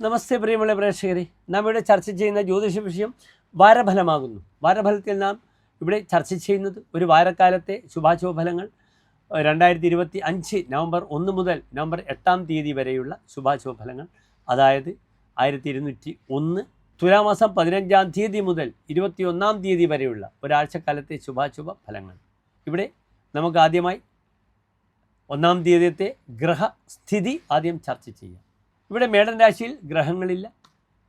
നമസ്തേ പ്രിയമുള്ള പ്രേക്ഷകരെ. നാം ഇവിടെ ചർച്ച ചെയ്യുന്ന ജ്യോതിഷ വിഷയം വാരഫലമാകുന്നു. വാരഫലത്തിൽ നാം ഇവിടെ ചർച്ച ചെയ്യുന്നത് ഒരു വാരക്കാലത്തെ ശുഭാശുഭ ഫലങ്ങൾ രണ്ടായിരത്തി ഇരുപത്തി അഞ്ച് നവംബർ ഒന്ന് മുതൽ നവംബർ എട്ടാം തീയതി വരെയുള്ള ശുഭാശുഭ ഫലങ്ങൾ അതായത് ആയിരത്തി ഇരുന്നൂറ്റി ഒന്ന് തുലാമാസം പതിനഞ്ചാം തീയതി മുതൽ ഇരുപത്തി ഒന്നാം തീയതി വരെയുള്ള ഒരാഴ്ചക്കാലത്തെ ശുഭാശുഭ ഫലങ്ങൾ ഇവിടെ നമുക്ക് ആദ്യമായി ഒന്നാം തീയതിയത്തെ ഗ്രഹസ്ഥിതി ആദ്യം ചർച്ച ചെയ്യാം. ഇവിടെ മേടൻ രാശിയിൽ ഗ്രഹങ്ങളില്ല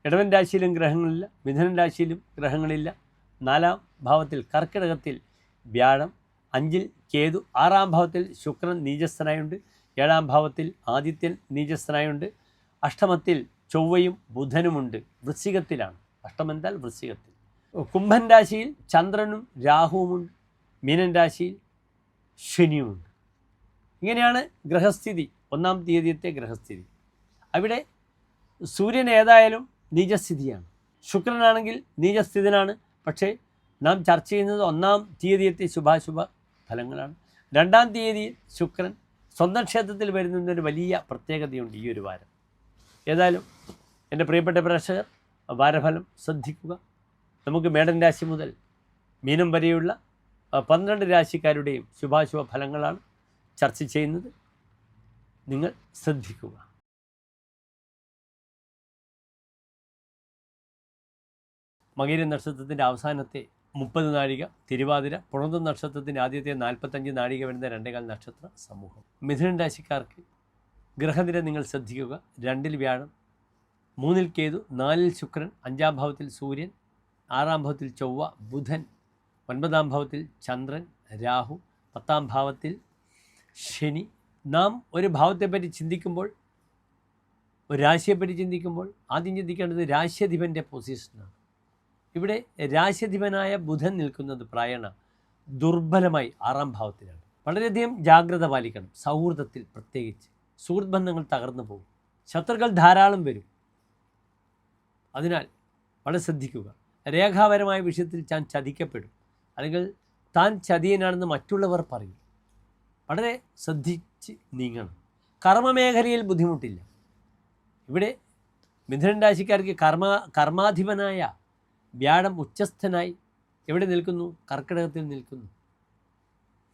ഇടവൻ രാശിയിലും ഗ്രഹങ്ങളില്ല മിഥുനൻ രാശിയിലും ഗ്രഹങ്ങളില്ല. നാലാം ഭാവത്തിൽ കർക്കിടകത്തിൽ വ്യാഴം അഞ്ചിൽ കേതു ആറാം ഭാവത്തിൽ ശുക്രൻ നീചസ്ഥനായുണ്ട് ഏഴാം ഭാവത്തിൽ ആദിത്യൻ നീചസ്ഥനായുണ്ട് അഷ്ടമത്തിൽ ചൊവ്വയും ബുധനുമുണ്ട് വൃശ്ചികത്തിലാണ്. അഷ്ടമെന്താൽ വൃശ്ചികത്തിൽ. കുംഭൻ രാശിയിൽ ചന്ദ്രനും രാഹുവുമുണ്ട് മീനൻ രാശിയിൽ ശനിയുമുണ്ട്. ഇങ്ങനെയാണ് ഗ്രഹസ്ഥിതി ഒന്നാം തീയതിയത്തെ ഗ്രഹസ്ഥിതി. അവിടെ സൂര്യൻ ഏതായാലും നീചസ്ഥിതിയാണ്. ശുക്രനാണെങ്കിൽ നീചസ്ഥിതനാണ്. പക്ഷേ നാം ചർച്ച ചെയ്യുന്നത് ഒന്നാം തീയതിയത്തെ ശുഭാശുഭ ഫലങ്ങളാണ്. രണ്ടാം തീയതി ശുക്രൻ സ്വന്തം ക്ഷേത്രത്തിൽ വരുന്നതിനൊരു വലിയ പ്രത്യേകതയുണ്ട് ഈ ഒരു വാരം. ഏതായാലും എന്റെ പ്രിയപ്പെട്ട പ്രേക്ഷകർ വാരഫലം ശ്രദ്ധിക്കുക. നമുക്ക് മേടൻ രാശി മുതൽ മീനം വരെയുള്ള പന്ത്രണ്ട് രാശിക്കാരുടെയും ശുഭാശുഭ ഫലങ്ങളാണ് ചർച്ച ചെയ്യുന്നത്. നിങ്ങൾ ശ്രദ്ധിക്കുക. മകീര നക്ഷത്രത്തിന്റെ അവസാനത്തെ മുപ്പത് നാഴിക തിരുവാതിര പുണർന്ന നക്ഷത്രത്തിന്റെ ആദ്യത്തെ നാൽപ്പത്തഞ്ച് നാഴിക വരുന്ന രണ്ടേകാൽ നക്ഷത്ര സമൂഹം. മിഥുനൻ രാശിക്കാർക്ക് ഗ്രഹനിര നിങ്ങൾ ശ്രദ്ധിക്കുക. രണ്ടിൽ വ്യാഴം മൂന്നിൽ കേതു നാലിൽ ശുക്രൻ അഞ്ചാം ഭാവത്തിൽ സൂര്യൻ ആറാം ഭാവത്തിൽ ചൊവ്വ ബുധൻ ഒൻപതാം ഭാവത്തിൽ ചന്ദ്രൻ രാഹു പത്താം ഭാവത്തിൽ ശനി. നാം ഒരു ഭാവത്തെപ്പറ്റി ചിന്തിക്കുമ്പോൾ ഒരു രാശിയെപ്പറ്റി ചിന്തിക്കുമ്പോൾ ആദ്യം ചിന്തിക്കേണ്ടത് രാശ്യധിപന്റെ പൊസിഷനാണ് ഇവിടെ രാശിധിപനായ ബുധൻ നിൽക്കുന്നത് പ്രായണ ദുർബലമായി ആറാം ഭാവത്തിലാണ്. വളരെയധികം ജാഗ്രത പാലിക്കണം. സൗഹൃദത്തിൽ പ്രത്യേകിച്ച് സുഹൃത്ത് ബന്ധങ്ങൾ തകർന്നു പോകും. ശത്രുക്കൾ ധാരാളം വരും. അതിനാൽ വളരെ ശ്രദ്ധിക്കുക. രേഖാപരമായ വിഷയത്തിൽ താൻ ചതിക്കപ്പെടും. അല്ലെങ്കിൽ താൻ ചതിയനാണെന്ന് മറ്റുള്ളവർ പറയും. വളരെ ശ്രദ്ധിച്ച് നീങ്ങണം. കർമ്മമേഖലയിൽ ബുദ്ധിമുട്ടില്ല. ഇവിടെ മിഥുനൻ രാശിക്കാർക്ക് കർമ്മ കർമാധിപനായ വ്യാഴം ഉച്ചസ്ഥനായി എവിടെ നിൽക്കുന്നു? കർക്കിടകത്തിൽ നിൽക്കുന്നു.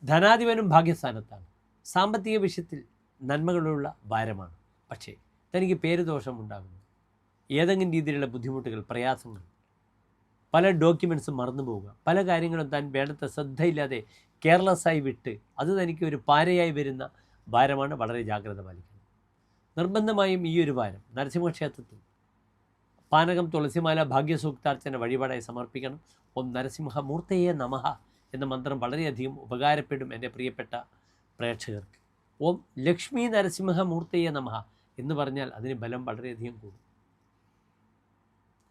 ധനാധിപനും ഭാഗ്യസ്ഥാനത്താണ്. സാമ്പത്തിക വിഷയത്തിൽ നന്മകളുള്ള ഭാരമാണ്. പക്ഷേ തനിക്ക് പേരുദോഷം ഉണ്ടാകുന്നു. ഏതെങ്കിലും രീതിയിലുള്ള ബുദ്ധിമുട്ടുകൾ പ്രയാസങ്ങൾ പല ഡോക്യുമെൻസും മറന്നു പോവുക പല കാര്യങ്ങളും താൻ വേണ്ടത്ര ശ്രദ്ധയില്ലാതെ കെയർലെസ്സായി വിട്ട് അത് തനിക്ക് ഒരു പാരയായി വരുന്ന ഭാരമാണ് വളരെ ജാഗ്രത പാലിക്കുന്നത്. നിർബന്ധമായും ഈ ഒരു ഭാരം നരസിംഹക്ഷേത്രത്തിൽ പാനകം തുളസിമാല ഭാഗ്യസൂക്താർച്ചന വഴിപാടായി സമർപ്പിക്കണം. ഓം നരസിംഹമൂർത്തയെ നമഹ എന്ന മന്ത്രം വളരെയധികം ഉപകാരപ്പെടും എന്റെ പ്രിയപ്പെട്ട പ്രേക്ഷകർക്ക്. ഓം ലക്ഷ്മി നരസിംഹമൂർത്തയെ നമഹ എന്ന് പറഞ്ഞാൽ അതിന് ബലം വളരെയധികം കൂടും.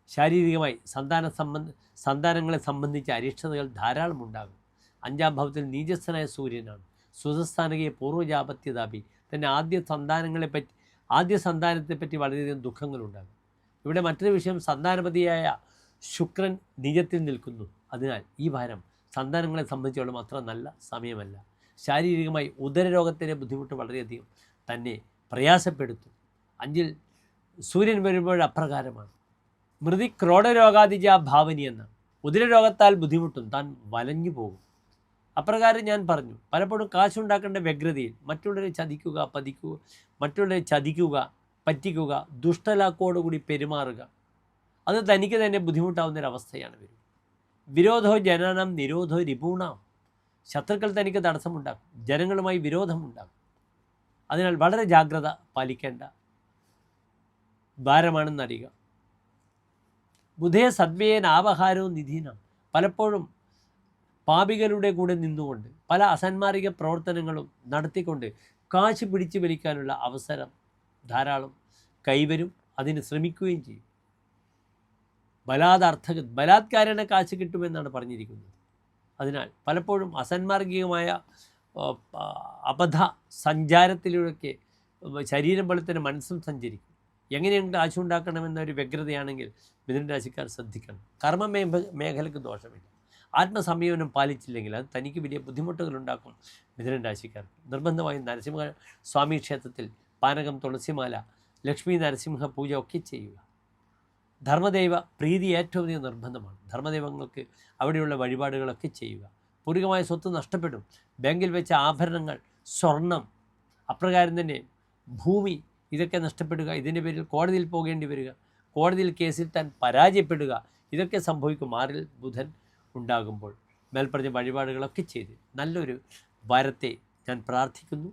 ശാരീരികമായി സന്താന സംബന്ധ സന്താനങ്ങളെ സംബന്ധിച്ച അരിഷ്ടതകൾ ധാരാളം ഉണ്ടാകും. അഞ്ചാം ഭാവത്തിൽ നീചസ്ഥനായ സൂര്യനാണ്. സുതസ്ഥാനകയെ പൂർവജാപത്യതാപി. തന്നെ ആദ്യ സന്താനങ്ങളെപ്പറ്റി ആദ്യ സന്താനത്തെപ്പറ്റി വളരെയധികം ദുഃഖങ്ങളുണ്ടാകും. ഇവിടെ മറ്റൊരു വിഷയം സന്താനപതിയായ ശുക്രൻ നിജത്തിൽ നിൽക്കുന്നു. അതിനാൽ ഈ ഭാരം സന്താനങ്ങളെ സംബന്ധിച്ചോളം അത്ര നല്ല സമയമല്ല. ശാരീരികമായി ഉദരരോഗത്തിന്റെ ബുദ്ധിമുട്ട് വളരെയധികം തന്നെ പ്രയാസപ്പെടുത്തും. അഞ്ചിൽ സൂര്യൻ വരുമ്പോൾ അപ്രകാരമാണ്. മൃതി ക്രോഡരോഗാതിജ ഭാവനി ഉദരരോഗത്താൽ ബുദ്ധിമുട്ടും താൻ വലഞ്ഞു പോകും. അപ്രകാരം ഞാൻ പറഞ്ഞു പലപ്പോഴും കാശുണ്ടാക്കേണ്ട വ്യഗ്രതയിൽ മറ്റുള്ളവരെ ചതിക്കുക പതിക്കുക മറ്റുള്ളവരെ ചതിക്കുക പറ്റിക്കുക ദുഷ്ടലാക്കോടുകൂടി പെരുമാറുക അത് തനിക്ക് തന്നെ ബുദ്ധിമുട്ടാവുന്നൊരവസ്ഥയാണ് വരും വിരോധോ ജനനം നിരോധോ രിപൂണാം. ശത്രുക്കൾ തനിക്ക് തടസ്സമുണ്ടാക്കും ജനങ്ങളുമായി വിരോധമുണ്ടാകും അതിനാൽ വളരെ ജാഗ്രത പാലിക്കേണ്ട ഭാരമാണെന്നറിയുക. ബുധേ സദ്വേന ആപഹാരവും നിധീനം. പലപ്പോഴും പാപികളുടെ കൂടെ നിന്നുകൊണ്ട് പല അസന്മാർഗിക പ്രവർത്തനങ്ങളും നടത്തിക്കൊണ്ട് കാശ് പിടിച്ചു വലിക്കാനുള്ള അവസരം ധാരാളം കൈവരും അതിന് ശ്രമിക്കുകയും ചെയ്യും. ബലാദർത്ഥ ബലാത്കാരനെ കാശ് കിട്ടുമെന്നാണ് പറഞ്ഞിരിക്കുന്നത്. അതിനാൽ പലപ്പോഴും അസന്മാർഗികമായ അബദ്ധ സഞ്ചാരത്തിലൂടെയൊക്കെ ശരീരം പോലെ തന്നെ മനസ്സും സഞ്ചരിക്കും. എങ്ങനെയുണ്ട് ഒരു വ്യഗ്രതയാണെങ്കിൽ മിഥുന രാശിക്കാർ ശ്രദ്ധിക്കണം. കർമ്മ മേഖ മേഖലയ്ക്ക് ദോഷമില്ല. ആത്മസംയമനം പാലിച്ചില്ലെങ്കിൽ അത് തനിക്ക് വലിയ ബുദ്ധിമുട്ടുകൾ ഉണ്ടാക്കും മിഥുനൻ രാശിക്കാർ നിർബന്ധമായും നരസിംഹ സ്വാമി ക്ഷേത്രത്തിൽ പാനകം തുളസിമാല ലക്ഷ്മി നരസിംഹ പൂജ ഒക്കെ ചെയ്യുക. ധർമ്മദൈവ പ്രീതി ഏറ്റവും അധികം നിർബന്ധമാണ്. ധർമ്മദൈവങ്ങൾക്ക് അവിടെയുള്ള വഴിപാടുകളൊക്കെ ചെയ്യുക. പൂർവികമായ സ്വത്ത് നഷ്ടപ്പെടും. ബാങ്കിൽ വെച്ച ആഭരണങ്ങൾ സ്വർണം അപ്രകാരം തന്നെ ഭൂമി ഇതൊക്കെ നഷ്ടപ്പെടുക. ഇതിന്റെ പേരിൽ കോടതിയിൽ പോകേണ്ടി വരിക. കോടതിയിൽ കേസിൽ താൻ പരാജയപ്പെടുക. ഇതൊക്കെ സംഭവിക്കും. ആറിൽ ബുധൻ ഉണ്ടാകുമ്പോൾ മേൽപ്പറഞ്ഞ വഴിപാടുകളൊക്കെ ചെയ്ത് നല്ലൊരു വരത്തെ ഞാൻ പ്രാർത്ഥിക്കുന്നു.